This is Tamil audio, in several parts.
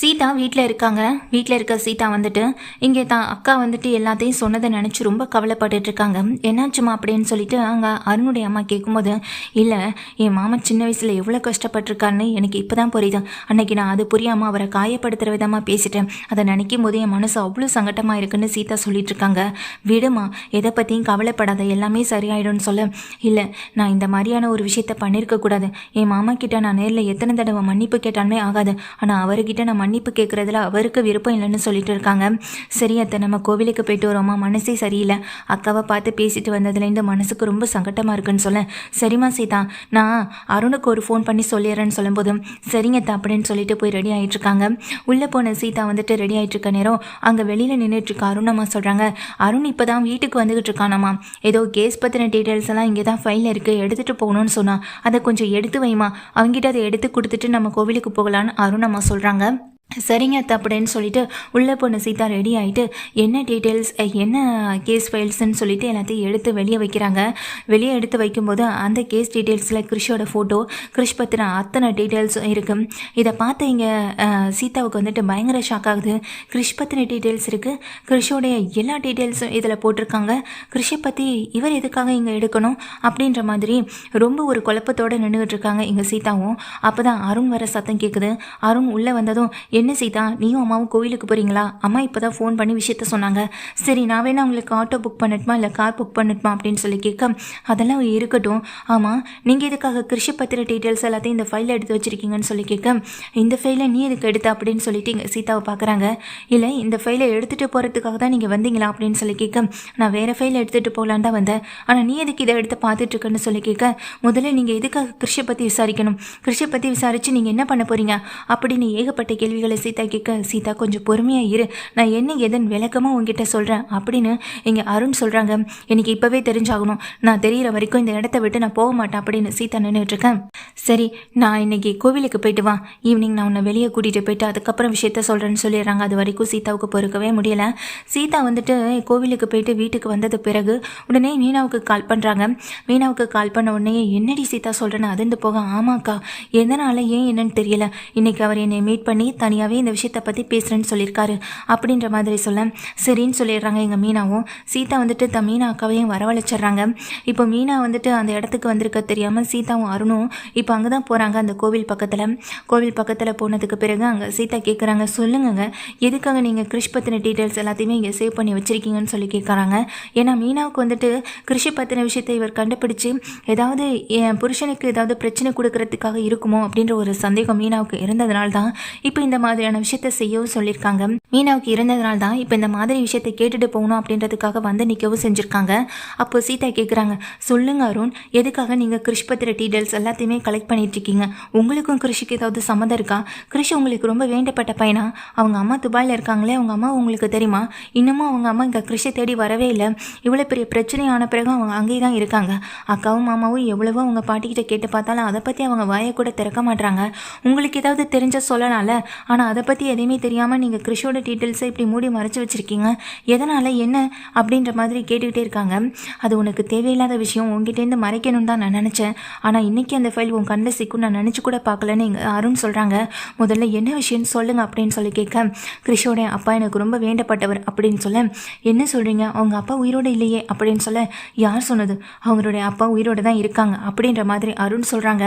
சீதா வீட்டில் இருக்காங்க. வீட்டில் இருக்க சீதா வந்துட்டு இங்கே தான் அக்கா வந்துட்டு எல்லாத்தையும் சொன்னதை நினச்சி ரொம்ப கவலைப்பட்டுட்டு இருக்காங்க. என்னாச்சுமா அப்படின்னு சொல்லிட்டு அங்கே அருணுடைய அம்மா கேட்கும்போது இல்லை என் மாமா சின்ன வயசில் எவ்வளோ கஷ்டப்பட்டிருக்காருன்னு எனக்கு இப்போ தான் புரியுது. அன்னைக்கு நான் அது புரியாமல் அவரை காயப்படுத்துகிற விதமாக பேசிட்டேன். அதை நினைக்கும் போது என் மனசு அவ்வளோ சங்கட்டமாக இருக்குன்னு சீதா சொல்லிட்டு இருக்காங்க. விடுமா எதை பற்றியும் கவலைப்படாத எல்லாமே சரியாயிடும்னு சொல்ல. இல்லை நான் இந்த மாதிரியான ஒரு விஷயத்த பண்ணியிருக்கக்கூடாது என் மாமா கிட்ட நான் நேரில் எத்தனை தடவை மன்னிப்பு கேட்டாலுமே ஆகாது. ஆனால் அவர்கிட்ட நான் மன்னிப்பு கேட்குறதுல அவருக்கு விருப்பம் இல்லைன்னு சொல்லிட்டு இருக்காங்க. சரி அத்தை நம்ம கோவிலுக்கு போயிட்டு வரோமா? மனசே சரியில்லை. அக்காவை பார்த்து பேசிட்டு வந்ததுலேருந்து மனசுக்கு ரொம்ப சங்கட்டமாக இருக்குன்னு சொல்ல சரிம்மா சீதா நான் அருணுக்கு ஒரு ஃபோன் பண்ணி சொல்லிடுறேன்னு சொல்லும்போதும் சரிங்க அத்தை அப்படின்னு சொல்லிட்டு போய் ரெடி ஆகிட்டுருக்காங்க உள்ளே போன சீதா வந்துட்டு ரெடி ஆயிட்டு இருக்க நேரம் அங்கே வெளியில் நின்றுட்டு இருக்க அருணம்மா சொல்கிறாங்க அருண் இப்போ தான் வீட்டுக்கு வந்துகிட்டு இருக்கானம்மா. ஏதோ கேஸ் பற்றின டீட்டெயில்ஸ் எல்லாம் இங்கே தான் ஃபைலில் இருக்குது எடுத்துகிட்டு போகணும்னு சொன்னால் அதை கொஞ்சம் எடுத்து வைமா அவங்ககிட்ட அதை எடுத்து கொடுத்துட்டு நம்ம கோவிலுக்கு போகலான்னு அருணம்மா சொல்கிறாங்க சரிங்க அத்தை அப்படின்னு சொல்லிட்டு உள்ளே பொண்ணு சீதா ரெடி ஆகிட்டு என்ன டீட்டெயில்ஸ் என்ன கேஸ் ஃபைல்ஸ்ன்னு சொல்லிட்டு எல்லாத்தையும் எடுத்து வெளியே வைக்கிறாங்க. வெளியே எடுத்து வைக்கும்போது அந்த கேஸ் டீட்டெயில்ஸில் கிறிஷோட ஃபோட்டோ கிறிஷ் பற்றின அத்தனை டீட்டெயில்ஸும் இருக்குது இதை பார்த்து இங்கே சீதாவுக்கு வந்துட்டு பயங்கர ஷாக் ஆகுது. கிறிஷ் பற்றின டீட்டெயில்ஸ் இருக்குது கிறிஷோடைய எல்லா டீட்டெயில்ஸும் இதில் போட்டிருக்காங்க. கிறிஷை பற்றி இவர் எதுக்காக இங்கே எடுக்கணும் அப்படின்ற மாதிரி ரொம்ப ஒரு குழப்பத்தோடு நின்றுக்கிட்டு இருக்காங்க இங்கே சீதாவும். அப்போ தான் அருண் வர சத்தம் கேட்குது அருண் உள்ளே வந்ததும் என்ன சீதா நீயும் அம்மாவும் கோயிலுக்கு போகிறீங்களா அம்மா இப்போ தான் ஃபோன் பண்ணி விஷயத்த சொன்னாங்க. சரி நான் வேணா உங்களுக்கு ஆட்டோ புக் பண்ணட்டுமா இல்லை கார் புக் பண்ணட்டுமா அப்படின்னு சொல்லி கேட்க அதெல்லாம் இருக்கட்டும். ஆமாம் நீங்கள் இதுக்காக கிருஷி பத்திர டீட்டெயில்ஸ் எல்லாத்தையும் இந்த ஃபைலில் எடுத்து வச்சுருக்கீங்கன்னு சொல்லி கேட்க இந்த ஃபைலை நீ எதுக்கு எடுத்த? அப்படின்னு சொல்லிட்டு இங்கே சீதாவை பார்க்குறாங்க. இல்லை இந்த ஃபைலை எடுத்துகிட்டு போகிறதுக்காக தான் நீங்கள் வந்தீங்களா? அப்படின்னு சொல்லி கேட்க நான் வேறு ஃபைலை எடுத்துகிட்டு போகலான் தான் வந்தேன். ஆனால் நீ எதுக்கு இதை எடுத்து பார்த்துட்ருக்கன்னு சொல்லி கேட்க முதல்ல நீங்கள் எதுக்காக கிருஷியை பற்றி விசாரிக்கணும்? கிருஷியை பற்றி விசாரித்து நீங்கள் என்ன பண்ண போகிறீங்க அப்படின்னு ஏகப்பட்ட கேள்விகள் சீதா கேட்க சீதா கொஞ்சம் பொறுமையாக இரு. நான் என்ன எதன் விளக்கமாக உங்ககிட்ட சொல்கிறேன் அப்படின்னு இங்கே அருண் சொல்கிறாங்க எனக்கு இப்போவே தெரிஞ்சாகணும். நான் தெரியிற வரைக்கும் இந்த இடத்த விட்டு நான் போக மாட்டேன் அப்படின்னு சீதா நின்றுட்டுருக்கேன் சரி நான் இன்னைக்கு கோவிலுக்கு போயிட்டு வா. ஈவினிங் நான் உன்னை வெளியே கூட்டிகிட்டு போயிட்டு அதுக்கப்புறம் விஷயத்த சொல்கிறேன்னு சொல்லிடுறாங்க. அது வரைக்கும் சீதாவுக்கு பொறுக்கவே முடியல. சீதா வந்துட்டு கோவிலுக்கு போயிட்டு வீட்டுக்கு வந்தது பிறகு உடனே மீனாவுக்கு கால் பண்ணுறாங்க மீனாவுக்கு கால் பண்ண உடனே என்னடி சீதா சொல்கிறேன்னு அதிர்ந்து போக ஆமாக்கா. எதனால் ஏன் என்னன்னு தெரியல. இன்னைக்கு அவர் என்னை மீட் பண்ணி தனியாகவே இந்த விஷயத்தை பற்றி பேசுகிறேன்னு சொல்லியிருக்காரு அப்படின்ற மாதிரி சொல்ல சரின்னு சொல்லிடுறாங்க எங்கள் மீனாவும். சீதா வந்துட்டு த மீனா அக்காவையும் வரவழைச்சிட்றாங்க. இப்போ மீனா வந்துட்டு அந்த இடத்துக்கு வந்திருக்க தெரியாமல் சீதாவும் அருணும் இப்போ அங்கே தான் போகிறாங்க அந்த கோவில் பக்கத்தில். கோவில் பக்கத்தில் போனதுக்கு பிறகு அங்கே சீதா கேட்குறாங்க சொல்லுங்கங்க எதுக்காக நீங்கள் கிறிஷ் பற்றின டீட்டெயில்ஸ் எல்லாத்தையுமே இங்கே சேவ் பண்ணி வச்சுருக்கீங்கன்னு சொல்லி கேட்குறாங்க ஏன்னா மீனாவுக்கு வந்துட்டு கிருஷி பற்றின விஷயத்தை இவர் கண்டுபிடிச்சு ஏதாவது என் புருஷனுக்கு ஏதாவது பிரச்சனை கொடுக்கறதுக்காக இருக்குமோ அப்படின்ற ஒரு சந்தேகம் மீனாவுக்கு இருந்ததுனால தான் இப்போ இந்த மாதிரியான விஷயத்த செய்யவும் சொல்லியிருக்காங்க. மீனாவுக்கு இருந்ததுனால தான் இப்போ இந்த மாதிரி விஷயத்தை கேட்டுட்டு போகணும் அப்படின்றதுக்காக வந்து நிற்கவும் செஞ்சுருக்காங்க. அப்போ சீதா கேட்குறாங்க சொல்லுங்க அருண் எதுக்காக நீங்கள் கிருஷ் பத்திர டீட்டெயில்ஸ் எல்லாத்தையுமே கலெக்ட் பண்ணிட்டு இருக்கீங்க? உங்களுக்கும் கிருஷிக்கு ஏதாவது சம்மந்தம் இருக்கா? கிருஷ் உங்களுக்கு ரொம்ப வேண்டப்பட்ட பையனா? அவங்க அம்மா துபாயில் இருக்காங்களே அவங்க அம்மா உங்களுக்கு தெரியுமா? இன்னமும் அவங்க அம்மா இங்கே கிருஷை தேடி வரவே இல்லை. இவ்வளோ பெரிய பிரச்சனை ஆன பிறகு அவங்க அங்கேயே தான் இருக்காங்க. அக்காவும் மாமாவும் எவ்வளவோ அவங்க பாட்டிக்கிட்ட கேட்டு பார்த்தாலும் அதை பற்றி அவங்க வாயை கூட திறக்க மாட்டாங்க உங்களுக்கு ஏதாவது தெரிஞ்ச சொல்லலாம்ல? ஆனால் அதை பற்றி எதையுமே தெரியாமல் நீங்கள் கிறிஷோட டீட்டெயில்ஸை இப்படி மூடி மறைச்சி வச்சுருக்கீங்க. எதனால் என்ன அப்படின்ற மாதிரி கேட்டுக்கிட்டே இருக்காங்க. அது உனக்கு தேவையில்லாத விஷயம் உங்ககிட்டேருந்து மறைக்கணும்னு தான் நான் நினச்சேன். ஆனால் இன்றைக்கி அந்த ஃபைல் உன் கண்ணில் சிக்கும் நான் நினச்சி கூட பார்க்கலன்னு எங்கள் அருண் சொல்கிறாங்க முதல்ல என்ன விஷயம்னு சொல்லுங்கள் அப்படின்னு சொல்லி கேட்க கிறிஷோட அப்பா எனக்கு ரொம்ப வேண்டப்பட்டவர் அப்படின்னு சொல்ல என்ன சொல்கிறீங்க அவங்க அப்பா உயிரோடு இல்லையே அப்படின்னு சொல்ல யார் சொன்னது? அவங்களுடைய அப்பா உயிரோடு தான் இருக்காங்க அப்படின்ற மாதிரி அருண் சொல்கிறாங்க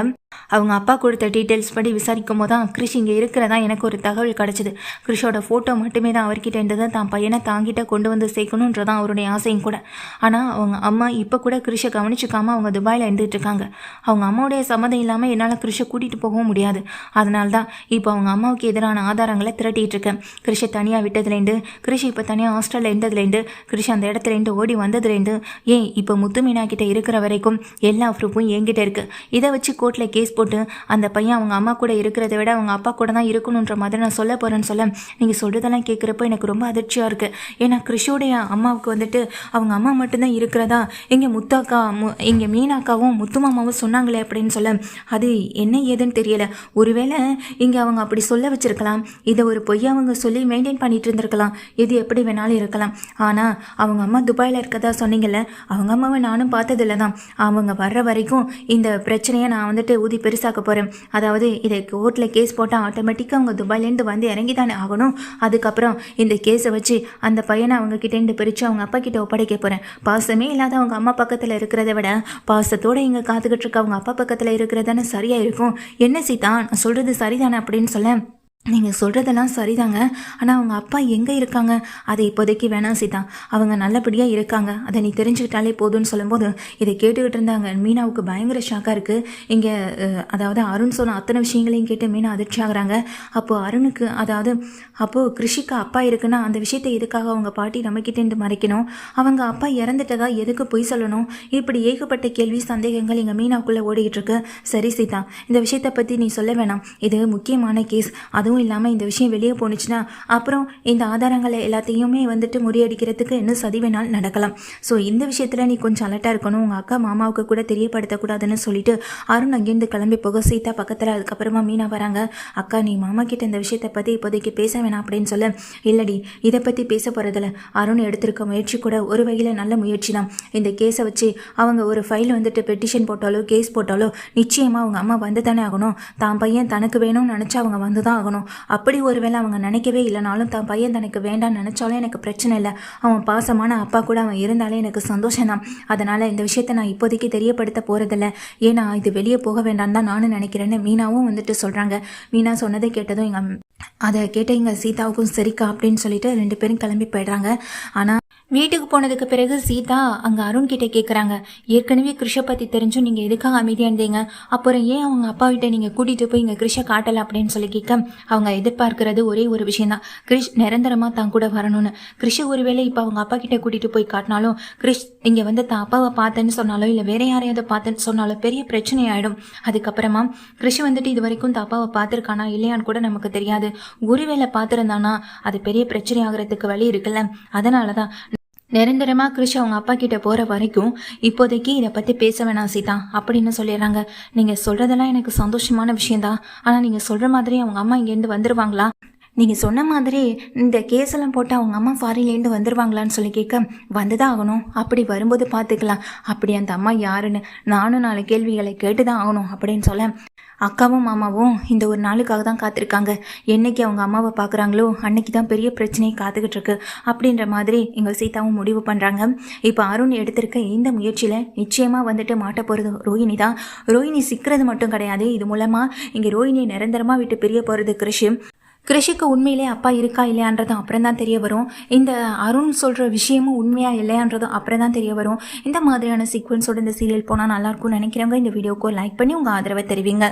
அவங்க அப்பா கொடுத்த டீட்டெயில்ஸ் படி விசாரிக்கும் போது தான் கிறிஷ் இங்கே இருக்கிறதா எனக்கு ஒரு ஒரு தகவல் கிடச்சிது. கிருஷோட ஃபோட்டோ மட்டுமே தான் அவர்கிட்ட இருந்தது. தான் பையனை தாங்கிட்ட கொண்டு வந்து சேர்க்கணுன்றதான் அவருடைய ஆசையும் கூட. ஆனால் அவங்க அம்மா இப்போ கூட கிருஷை கவனிச்சிக்காமல் அவங்க துபாயில் இருந்துகிட்டு இருக்காங்க. அவங்க அம்மாவுடைய சம்மதம் இல்லாமல் என்னால் கிருஷை கூட்டிகிட்டு போகவும் முடியாது. அதனால தான் இப்போ அவங்க அம்மாவுக்கு எதிரான ஆதாரங்களை திரட்டிட்டு இருக்கேன். கிருஷை தனியாக விட்டதுலேருந்து கிருஷி இப்போ தனியாக ஹாஸ்டலில் இருந்ததுலேருந்து கிருஷி அந்த இடத்துலேருந்து ஓடி வந்ததுலேருந்து ஏன் இப்போ முத்துமீனா கிட்ட இருக்கிற வரைக்கும் எல்லா ப்ரூஃபும் என்கிட்ட இருக்குது இதை வச்சு கோர்ட்டில் கேஸ் போட்டு அந்த பையன் அவங்க அம்மா கூட இருக்கிறத விட அவங்க அப்பா கூட தான் இருக்கணுன்ற மாதிரி நான் சொல்ல போகிறேன்னு சொல்ல நீங்கள் சொல்கிறதெல்லாம் கேட்குறப்ப எனக்கு ரொம்ப அதிர்ச்சியாக இருக்குது ஏன்னா கிருஷோடைய அம்மாவுக்கு வந்துட்டு அவங்க அம்மா மட்டும்தான் இருக்கிறதா? இங்கே முத்தாக்கா மு இங்கே மீனாக்காவும் முத்துமாமாவும் சொன்னாங்களே அப்படின்னு சொல்ல அது என்ன ஏதுன்னு தெரியல. ஒருவேளை இங்கே அவங்க அப்படி சொல்ல வச்சுருக்கலாம். இதை ஒரு பொய்யா அவங்க சொல்லி மெயின்டைன் பண்ணிட்டு இருந்திருக்கலாம். இது எப்படி வேணாலும் இருக்கலாம். ஆனால் அவங்க அம்மா துபாயில் இருக்கதா சொன்னீங்கல்ல அவங்க அம்மாவை நானும் பார்த்ததில்ல தான் அவங்க வர்ற வரைக்கும் இந்த பிரச்சனையை நான் வந்துட்டு ஊதி பெருசாக்க போகிறேன் அதாவது இதை கோர்ட்டில் கேஸ் போட்டால் ஆட்டோமேட்டிக்காக அவங்க துபாய் துபாயிலேருந்து வந்து இறங்கி தானே ஆகணும்? அதுக்கப்புறம் இந்த கேஸை வச்சு அந்த பையனை அவங்க கிட்டேருந்து பிரித்து அவங்க அப்பா கிட்ட ஒப்படைக்க போகிறேன் பாசமே இல்லாத அவங்க அம்மா பக்கத்தில் இருக்கிறத விட பாசத்தோடு இங்கே காத்துக்கிட்டு இருக்க அவங்க அப்பா பக்கத்தில் இருக்கிறதானே சரியாக இருக்கும் என்ன சீதா? நான் சொல்கிறது சரிதானே அப்படின்னு சொல்ல நீங்கள் சொல்கிறதெல்லாம் சரிதாங்க. ஆனால் அவங்க அப்பா எங்கே இருக்காங்க? அதை இப்போதைக்கு வேணாம் சீதா. அவங்க நல்லபடியாக இருக்காங்க. அதை நீ தெரிஞ்சுக்கிட்டாலே போதும்னு சொல்லும்போது இதை கேட்டுக்கிட்டு இருந்தாங்க. மீனாவுக்கு பயங்கர ஷாக்காக இருக்குது இங்கே அதாவது அருண் சொன்ன அத்தனை விஷயங்களையும் கேட்டு மீனா அதிர்ச்சி ஆகுறாங்க. அப்போது அருணுக்கு அதாவது அப்போது கிருஷிக்கு அப்பா இருக்குன்னா அந்த விஷயத்தை எதுக்காக அவங்க பாட்டி நம்மக்கிட்டேருந்து மறைக்கணும்? அவங்க அப்பா இறந்துட்டதா எதுக்கு பொய் சொல்லணும்? இப்படி ஏகப்பட்ட கேள்வி சந்தேகங்கள் எங்கள் மீனாவுக்குள்ளே ஓடிக்கிட்டு இருக்கு. சரி சீதா. இந்த விஷயத்தை பற்றி நீ சொல்ல வேணாம். இது முக்கியமான கேஸ் அதுவும் இல்லாமல் இந்த விஷயம் வெளியே போணுச்சுன்னா அப்புறம் இந்த ஆதாரங்களை எல்லாத்தையுமே வந்துட்டு முறியடிக்கிறதுக்கு இன்னும் சதி வேணால் நடக்கலாம். ஸோ இந்த விஷயத்தில் நீ கொஞ்சம் அலர்ட்டாக இருக்கணும். உங்கள் அக்கா மாமாவுக்கு கூட தெரியப்படுத்தக்கூடாதுன்னு சொல்லிட்டு அருண் அங்கேருந்து கிளம்பி போக சீதா பக்கத்தில் அதுக்கப்புறமா மீனா வராங்க. அக்கா நீ மாமா கிட்ட இந்த விஷயத்தை பற்றி இப்போதைக்கு பேச வேணாம் அப்படின்னு சொல்ல. இல்லடி இதை பற்றி பேச போகிறதில்ல அருண் எடுத்திருக்க முயற்சி கூட ஒரு வகையில் நல்ல முயற்சி தான். இந்த கேஸை வச்சு அவங்க ஒரு ஃபைல் வந்துட்டு பெட்டிஷன் போட்டாலோ கேஸ் போட்டாலோ நிச்சயமாக அவங்க அம்மா வந்து தானே ஆகணும். தான் பையன் தனக்கு வேணும்னு நினச்சா அவங்க வந்து தான் ஆகணும். அப்படி ஒருவேளை அவங்க நினைக்கவே இல்லைனாலும் தான் பையன் தனக்கு வேண்டாம்னு நினச்சாலும் எனக்கு பிரச்சனை இல்லை. அவன் பாசமான அப்பா கூட அவன் இருந்தாலே எனக்கு சந்தோஷம் தான் அதனால் இந்த விஷயத்தை நான் இப்போதைக்கு தெரியப்படுத்த போகிறதில்ல ஏன்னா இது வெளியே போக வேண்டாம்னு தான் நானும் நினைக்கிறேன்னு மீனாவும் வந்துட்டு சொல்கிறாங்க மீனா சொன்னதை கேட்டதும் எங்கள் அதை கேட்ட எங்கள் சீதாவுக்கும் சரிக்கா அப்படின்னு சொல்லிட்டு ரெண்டு பேரும் கிளம்பி போயிடுறாங்க. ஆனால் வீட்டுக்கு போனதுக்கு பிறகு சீதா அங்கே அருண் கிட்ட கேட்குறாங்க ஏற்கனவே கிருஷை பற்றி தெரிஞ்சும் நீங்கள் எதுக்காக அமைதியாக இருந்தீங்க? அப்புறம் ஏன் அவங்க அப்பா கிட்ட நீங்கள் கூட்டிகிட்டு போய் இங்கே கிருஷை காட்டலை அப்படின்னு சொல்லி கேட்க அவங்க எதிர்பார்க்கறது ஒரே ஒரு விஷயந்தான் கிரிஷ் நிரந்தரமாக தான் கூட வரணும்னு. கிருஷ் ஒருவேளை இப்போ அவங்க அப்பா கிட்ட கூட்டிகிட்டு போய் காட்டினாலும் கிரிஷ் இங்கே வந்து தான் அப்பாவை பார்த்தேன்னு சொன்னாலோ இல்லை வேற யாரையாவது பார்த்தேன்னு சொன்னாலோ பெரிய பிரச்சனை ஆகிடும் அதுக்கப்புறமா கிருஷ் வந்துட்டு இது வரைக்கும் தான் அப்பாவை பார்த்துருக்கானா இல்லையான்னு கூட நமக்கு தெரியாது. ஒருவேளை பார்த்துருந்தானா அது பெரிய பிரச்சனை ஆகிறதுக்கு வழி இருக்குல்ல. அதனால தான் நிரந்தரமாக கிருஷ் அவங்க அப்பா கிட்ட போகிற வரைக்கும் இப்போதைக்கு இதை பற்றி பேச வேணாம் சீதா அப்படின்னு சொல்லிடுறாங்க. நீங்கள் சொல்கிறதெல்லாம் எனக்கு சந்தோஷமான விஷயந்தான் ஆனால் நீங்கள் சொல்கிற மாதிரி அவங்க அம்மா இங்கேருந்து வந்துடுவாங்களா நீங்கள் சொன்ன மாதிரி இந்த கேஸெல்லாம் போட்டால் போட்டு அவங்க அம்மா ஃபாரின்லேருந்து வந்துடுவாங்களான்னு சொல்லி கேட்க வந்து தான் ஆகணும். அப்படி வரும்போது பார்த்துக்கலாம். அப்படி அந்த அம்மா யாருன்னு நானும் நாலு கேள்விகளை கேட்டு தான் ஆகணும் அப்படின்னு சொல்ல அக்காவும் மாமாவும் இந்த ஒரு நாளுக்காக தான் காத்திருக்காங்க. என்னைக்கு அவங்க அம்மாவை பார்க்குறாங்களோ அன்னைக்கு தான் பெரிய பிரச்சனையை காத்துக்கிட்டு இருக்கு. அப்படின்ற மாதிரி எங்கள் சீதாவும் முடிவு பண்ணுறாங்க இப்போ அருண் எடுத்திருக்க இந்த முயற்சியில் நிச்சயமாக வந்துட்டு மாட்ட போகிறது ரோஹிணி தான். ரோஹிணி சிக்கிறது மட்டும் கிடையாது. இது மூலமாக இங்கே ரோஹிணியை நிரந்தரமாக விட்டு பிரிய போகிறது கிருஷி. கிருஷிக்கு உண்மையிலே அப்பா இருக்கா இல்லையான்றதும் அப்புறம் தான் தெரிய வரும். இந்த அருண் சொல்கிற விஷயமும் உண்மையாக இல்லையான்றதும் அப்புறம் தான் தெரிய வரும். இந்த மாதிரியான சீக்வன்ஸோட இந்த சீரியல் போனால் நல்லாயிருக்கும்னு நினைக்கிறவங்க இந்த வீடியோக்கு லைக் பண்ணி உங்கள் ஆதரவை தெரிவிங்க.